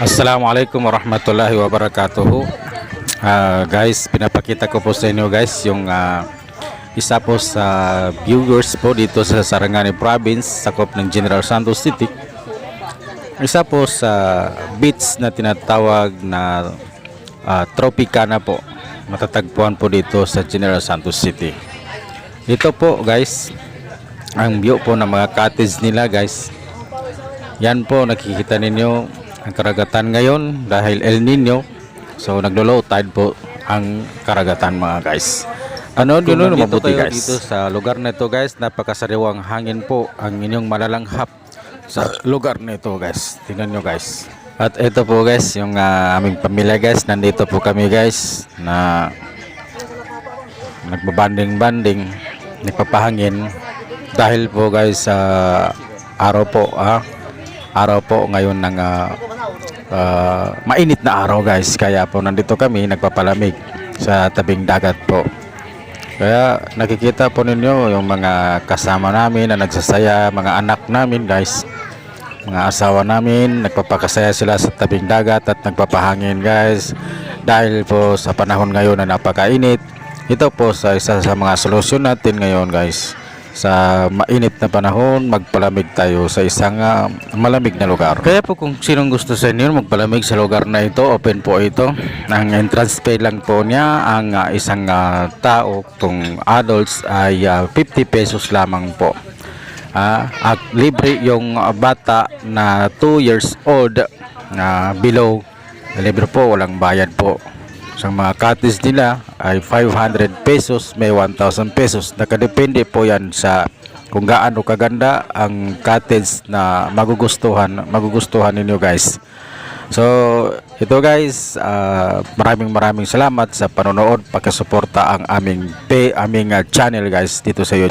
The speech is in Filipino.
Assalamualaikum warahmatullahi wabarakatuh. Ah, guys, pinapakita ko po sa inyo guys yung ah, isa po sa viewers po dito sa Sarangani Province, sakop ng General Santos City. Isa po sa beach na tinatawag na ah, Tropicana po. Matatagpuan po dito sa General Santos City. Ito po guys, ang view po ng mga cottage nila guys. Yan po nakikita ninyo ang karagatan ngayon dahil El Nino. So naglo-low tide po ang karagatan mga guys. Ano dito nandito mabuti guys. dito sa lugar na ito guys, napakasariwang hangin po ang inyong malalanghap sa lugar na ito guys. Tingnan nyo guys. At ito po guys, yung ah, aming pamilya guys, nandito po kami guys na nagbabanding-banding, nagpapahangin dahil po guys sa araw po ah, araw po ngayon ng ah, ah, mainit na araw guys. Kaya po nandito kami nagpapalamig sa tabing dagat po. Kaya nakikita po ninyo yung mga kasama namin na nagsasaya mga anak namin guys. Mga asawa namin nagpapakasaya sila sa tabing dagat at nagpapahangin guys. Dahil po sa panahon ngayon na napakainit ito po sa isa sa mga solusyon natin ngayon guys sa mainit na panahon magpalamig tayo sa isang ah, malamig na lugar. Kaya po kung sinong gusto sa inyo magpalamig sa lugar na ito open po ito. Ang entrance fee lang po niya ang ah, isang ah, tao kung adults ay ah, 50 pesos lamang po. Ah, at libre yung ah, bata na 2 years old na below. Libre po walang bayad po sa mga cottage nila ay 500 pesos may 1,000 pesos. Nakadepende po yan sa kung gaano kaganda ang cottage na magugustuhan magugustuhan ninyo guys. So ito guys ah, maraming maraming salamat sa panonood. Pagkasuporta ang aming pay, aming ah, channel guys dito sa YouTube